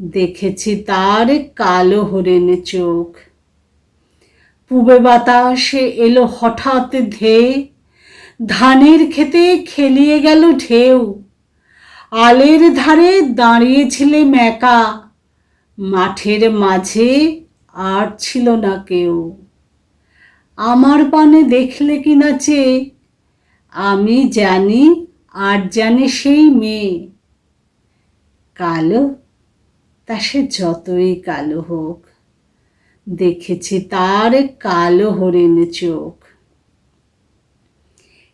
দেখেছি তার কালো হরিণ চোখ। পূবে বাতাসে এলো হঠাৎ ধেয়ে, ধানের খেতে খেলিয়ে গেল ঢেউ। আলের ধারে দাঁড়িয়েছিলে মেকা মাঠের মাঝে আর ছিল না কেউ। আমার পানে দেখলে কি না চেয়ে আমি জানি আর জানে সেই মেয়ে। কালো তা সে যতই কালো হোক, দেখেছি তার কালো হরিণ চোখ।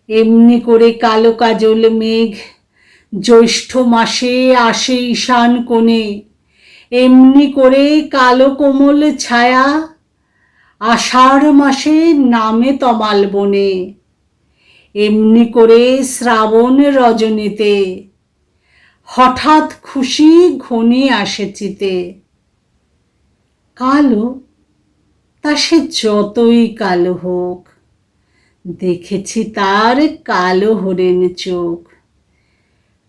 এমনি করে কালো কাজল মেঘ, জ্যৈষ্ঠ মাসে আসে ঈশান কোণে। এমনি করে কালো কোমল ছায়া, আষাঢ় মাসে নামে তমাল বনে। এমনি করে শ্রাবণ রজনীতে হঠাৎ খুশি ঘনিয়ে আসে চিতে। কালো, তা সে যতই কালো হোক, দেখেছি তার কালো হরেন চোখ।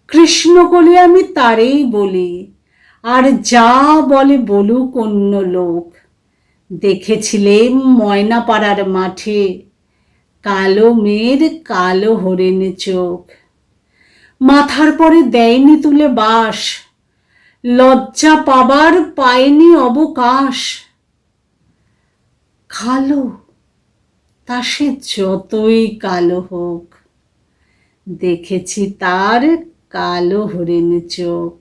কৃষ্ণ কৃষ্ণকলি আমি তারেই বলি, আর যা বলে বলুক অন্য লোক। দেখেছিলেম ময়নাপাড়ার মাঠে কালো মেয়ের কালো হরিণ চোখ। মাথার পরে দেয়নি তুলে বাস। লজ্জা পাবার পায়নি অবকাশ। কালো, তা সে যতই কালো হোক, দেখেছি তার কালো হরিণ চোখ।